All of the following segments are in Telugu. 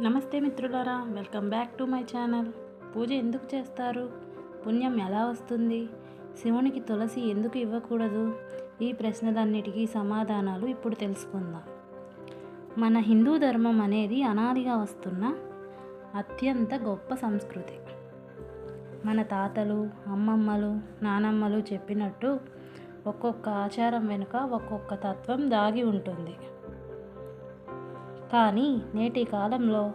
నమస్తే మిత్రులారా welcome back to my channel. పూజ ఎందుకు చేస్తారు? పుణ్యం ఎలా వస్తుంది? శివునికి తులసి ఎందుకు ఇవ్వకూడదు? ఈ ప్రశ్నలన్నిటికీ సమాధానాలు ఇప్పుడు తెలుసుకుందాం. మన హిందూ ధర్మం అనేది అనాదిగా వస్తున్న అత్యంత గొప్ప సంస్కృతి. మన తాతలు అమ్మమ్మలు నానమ్మలు చెప్పినట్టు ఒక్కొక్క ఆచారం వెనుక ఒక్కొక్క తత్వం దాగి ఉంటుంది. కానీ నేటి కాలంలో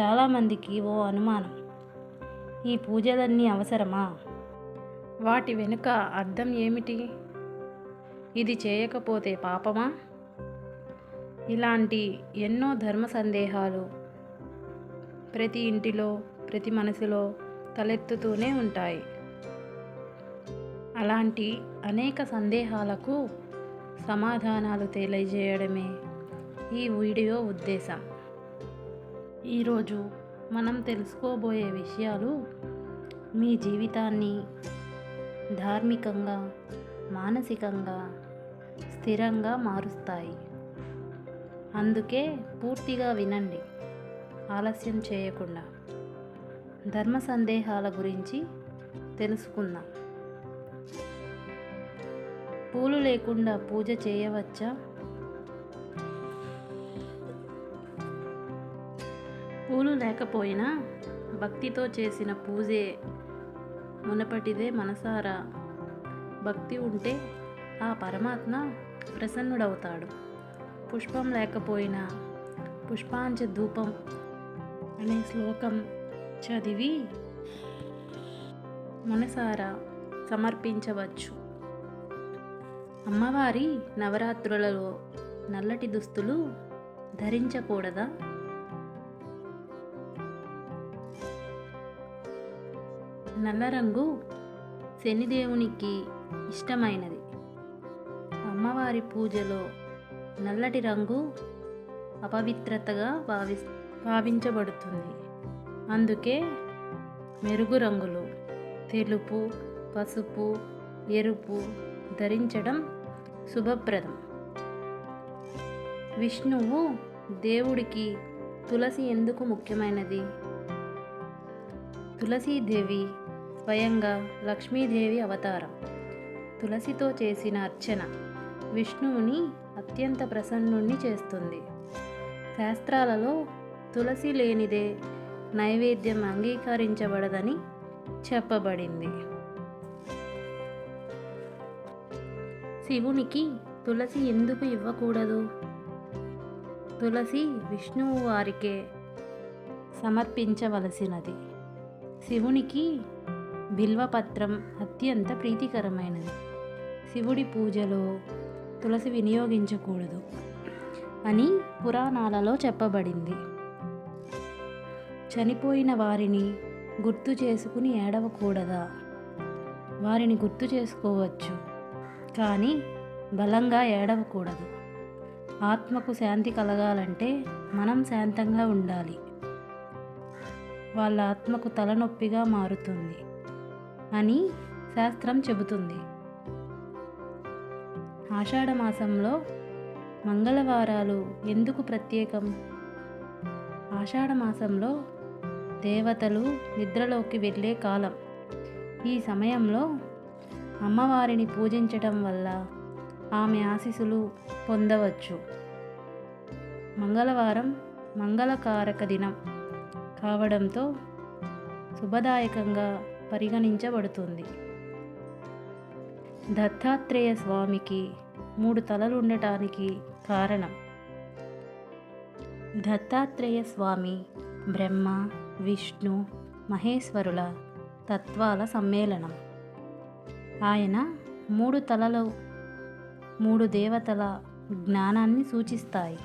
చాలామందికి ఓ అనుమానం. ఈ పూజలన్నీ అవసరమా? వాటి వెనుక అర్థం ఏమిటి? ఇది చేయకపోతే పాపమా? ఇలాంటి ఎన్నో ధర్మ సందేహాలు ప్రతి ఇంటిలో ప్రతి మనసులో తలెత్తుతూనే ఉంటాయి. అలాంటి అనేక సందేహాలకు సమాధానాలు తెలియజేయడమే ఈ వీడియో ఉద్దేశం. ఈరోజు మనం తెలుసుకోబోయే విషయాలు మీ జీవితాన్ని ధార్మికంగా మానసికంగా స్థిరంగా మారుస్తాయి. అందుకే పూర్తిగా వినండి. ఆలస్యం చేయకుండా. ధర్మ సందేహాల గురించి తెలుసుకుందాం. పూలు లేకుండా పూజ చేయవచ్చా? పూలు లేకపోయినా భక్తితో చేసిన పూజే మునపటిదే మనసారా. భక్తి ఉంటే ఆ పరమాత్మ ప్రసన్నుడవుతాడు. పుష్పం లేకపోయినా పుష్పాంచ ధూపం అనే శ్లోకం చదివి మనసారా సమర్పించవచ్చు. అమ్మవారి నవరాత్రులలో నల్లటి దుస్తులు ధరించకూడదా? నల్ల రంగు శనిదేవునికి ఇష్టమైనది. అమ్మవారి పూజలో నల్లటి రంగు అపవిత్రతగా భావి భావించబడుతుంది. అందుకే మెరుగు రంగులు తెలుపు పసుపు ఎరుపు ధరించడం శుభప్రదం. విష్ణువు దేవుడికి తులసి ఎందుకు ముఖ్యమైనది? తులసీదేవి స్వయంగా లక్ష్మీదేవి అవతారం. తులసితో చేసిన అర్చన విష్ణువుని అత్యంత ప్రసన్నుణ్ణి చేస్తుంది. శాస్త్రాలలో తులసి లేనిదే నైవేద్యం అంగీకరించబడదని చెప్పబడింది. శివునికి తులసి ఎందుకు ఇవ్వకూడదు? తులసి విష్ణువు వారికే సమర్పించవలసినది. శివునికి బిల్వపత్రం అత్యంత ప్రీతికరమైనది. శివుడి పూజలో తులసి వినియోగించకూడదు అని పురాణాలలో చెప్పబడింది. చనిపోయిన వారిని గుర్తు చేసుకుని ఏడవకూడదా? వారిని గుర్తు చేసుకోవచ్చు కానీ బలంగా ఏడవకూడదు. ఆత్మకు శాంతి కలగాలంటే మనం శాంతంగా ఉండాలి. వాళ్ళ ఆత్మకు తలనొప్పిగా మారుతుంది. అని శాస్త్రం చెబుతుంది. ఆషాఢ మాసంలో మంగళవారాలు ఎందుకు ప్రత్యేకం? ఆషాఢ మాసంలో దేవతలు నిద్రలోకి వెళ్ళే కాలం. ఈ సమయంలో అమ్మవారిని పూజించటం వల్ల ఆమె ఆశీస్సులు పొందవచ్చు. మంగళవారం మంగళకారక దినం కావడంతో శుభదాయకంగా పరిగణించబడుతుంది. దత్తాత్రేయ స్వామికి మూడు తలలు ఉండటానికి కారణం. దత్తాత్రేయ స్వామి బ్రహ్మ విష్ణు మహేశ్వరుల తత్వాల సమ్మేళనం. ఆయన మూడు తలలు మూడు దేవతల జ్ఞానాన్ని సూచిస్తాయి.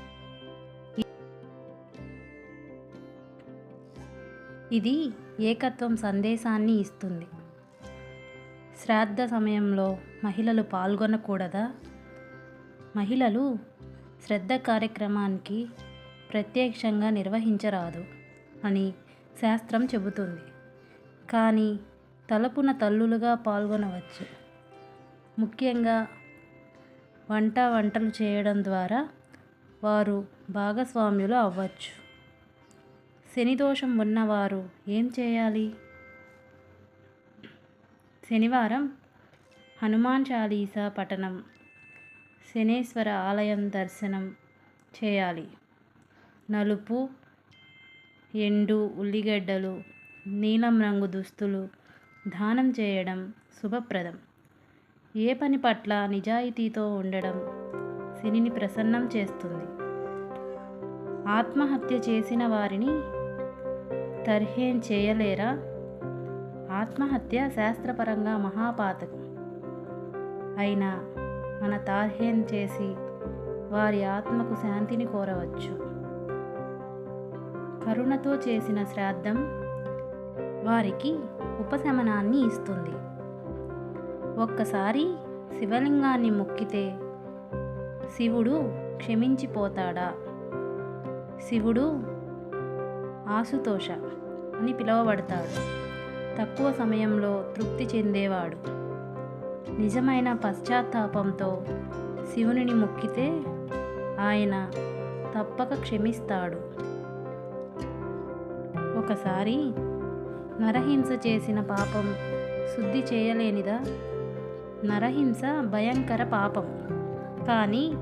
ఇది ఏకత్వం సందేశాన్ని ఇస్తుంది. శ్రాద్ధ సమయంలో మహిళలు పాల్గొనకూడదా? మహిళలు శ్రద్ధ కార్యక్రమానికి ప్రత్యక్షంగా నిర్వహించరాదు అని శాస్త్రం చెబుతుంది. కానీ తలపున తల్లులుగా పాల్గొనవచ్చు. ముఖ్యంగా వంట వంటలు చేయడం ద్వారా వారు భాగస్వామ్యులు అవ్వచ్చు. శని దోషం ఉన్నవారు ఏం చేయాలి? శనివారం హనుమాన్ చాలీసా పఠనం శనేశ్వర ఆలయం దర్శనం చేయాలి. నలుపు ఎండు ఉల్లిగడ్డలు నీలం రంగు దుస్తులు దానం చేయడం శుభప్రదం. ఏ పని పట్ల నిజాయితీతో ఉండడం శనిని ప్రసన్నం చేస్తుంది. ఆత్మహత్య చేసిన వారిని తర్హేం చేయలేరా? ఆత్మహత్య శాస్త్రపరంగా మహాపాతకం. అయినా మన తార్హేన్ చేసి వారి ఆత్మకు శాంతిని కోరవచ్చు. కరుణతో చేసిన శ్రాద్ధం వారికి ఉపశమనాన్ని ఇస్తుంది. ఒక్కసారి శివలింగాన్ని మొక్కితే శివుడు క్షమించిపోతాడా? శివుడు ఆశుతోష అని పిలువబడతాడు. తక్కువ సమయంలో తృప్తి చెందేవాడు. నిజమైన పశ్చాత్తాపంతో శివునిని మొక్కితే ఆయన తప్పక క్షమిస్తాడు. ఒకసారి నరహింస చేసిన పాపం శుద్ధి చేయలేనిదా? నరహింస భయంకర పాపం. కానీ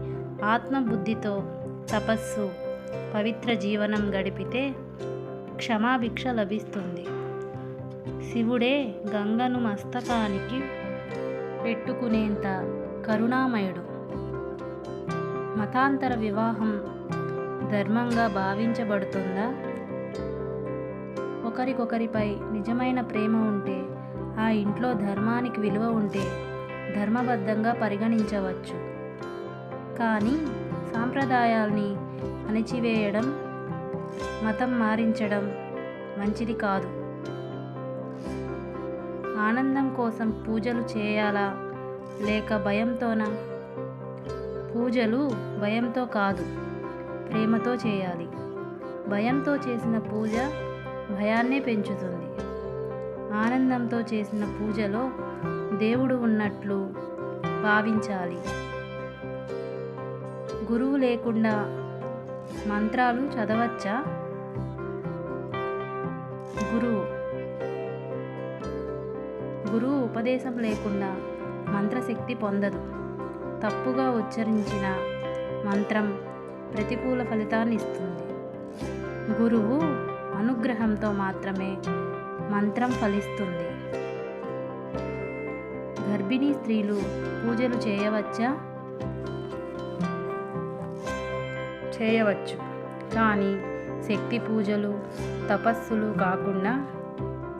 ఆత్మబుద్ధితో తపస్సు పవిత్ర జీవనం గడిపితే క్షమాభిక్ష లభిస్తుంది. శివుడే గంగను మస్తకానికి పెట్టుకునేంత కరుణామయుడు. మతాంతర వివాహం ధర్మంగా భావించబడుతుందా? ఒకరికొకరిపై నిజమైన ప్రేమ ఉంటే ఆ ఇంట్లో ధర్మానికి విలువ ఉంటే ధర్మబద్ధంగా పరిగణించవచ్చు. కానీ సాంప్రదాయాల్ని అణిచివేయడం మతం మారించడం మంచిది కాదు. ఆనందం కోసం పూజలు చేయాలా? లేక భయంతోనా? పూజలు భయంతో కాదు ప్రేమతో చేయాలి. భయంతో చేసిన పూజ భయాన్నే పెంచుతుంది. ఆనందంతో చేసిన పూజలో దేవుడు ఉన్నట్లు భావించాలి. గురువు లేకుండా మంత్రాలు చదవచ్చా? గురువు గురువు ఉపదేశం లేకుండా మంత్రశక్తి పొందదు. తప్పుగా ఉచ్చరించిన మంత్రం ప్రతికూల ఫలితాన్ని ఇస్తుంది. గురువు అనుగ్రహంతో మాత్రమే మంత్రం ఫలిస్తుంది. గర్భిణీ స్త్రీలు పూజలు చేయవచ్చా? చేయవచ్చు. కానీ శక్తి పూజలు తపస్సులు కాకుండా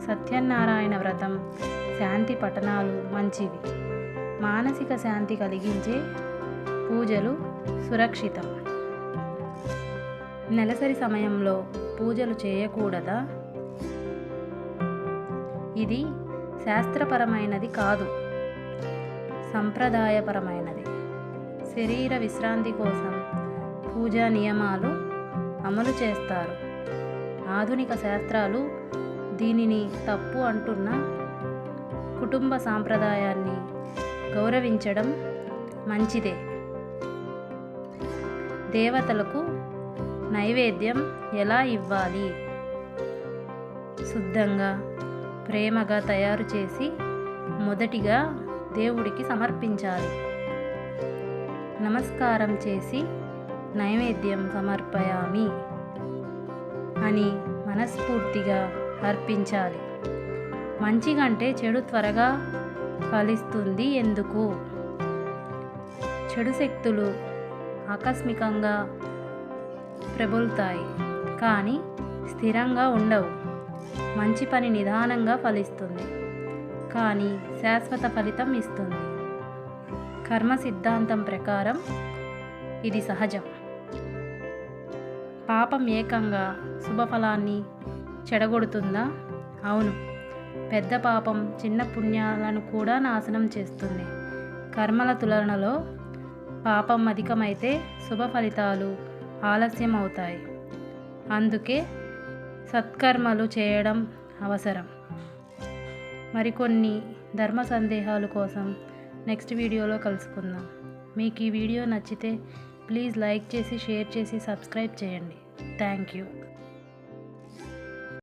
సత్యనారాయణ వ్రతం శాంతి పఠనాలు మంచివి. మానసిక శాంతి కలిగించే పూజలు సురక్షితం. నెలసరి సమయంలో పూజలు చేయకూడదా? ఇది శాస్త్రపరమైనది కాదు. సంప్రదాయపరమైనది. శరీర విశ్రాంతి కోసం పూజా నియమాలు అమలు చేస్తారు. ఆధునిక శాస్త్రాలు దీనిని తప్పు అంటున్న కుటుంబ సాంప్రదాయాన్ని గౌరవించడం మంచిదే. దేవతలకు నైవేద్యం ఎలా ఇవ్వాలి? శుద్ధంగా ప్రేమగా తయారు చేసి మొదటిగా దేవుడికి సమర్పించాలి. నమస్కారం చేసి నైవేద్యం సమర్పయామి అని మనస్ఫూర్తిగా అర్పించాలి. మంచి కంటే చెడు త్వరగా ఫలిస్తుంది ఎందుకు? చెడు శక్తులు ఆకస్మికంగా ప్రబలుతాయి కానీ స్థిరంగా ఉండవు. మంచి పని నిదానంగా ఫలిస్తుంది కానీ శాశ్వత ఫలితం ఇస్తుంది. కర్మ సిద్ధాంతం ప్రకారం ఇది సహజం. పాపం ఏకంగా శుభఫలాన్ని చెడగొడుతుందా? అవును. పెద్ద పాపం చిన్న పుణ్యాలను కూడా నాశనం చేస్తుంది. కర్మల తులనలో పాపం అధికమైతే శుభ ఫలితాలు ఆలస్యం అవుతాయి అందుకే సత్కర్మలు చేయడం అవసరం. మరికొన్ని ధర్మ సందేహాలు కోసం నెక్స్ట్ వీడియోలో కలుసుకుందాం. మీకు ఈ వీడియో నచ్చితే ప్లీజ్ లైక్ చేసి షేర్ చేసి సబ్స్క్రైబ్ చేయండి. Thank you.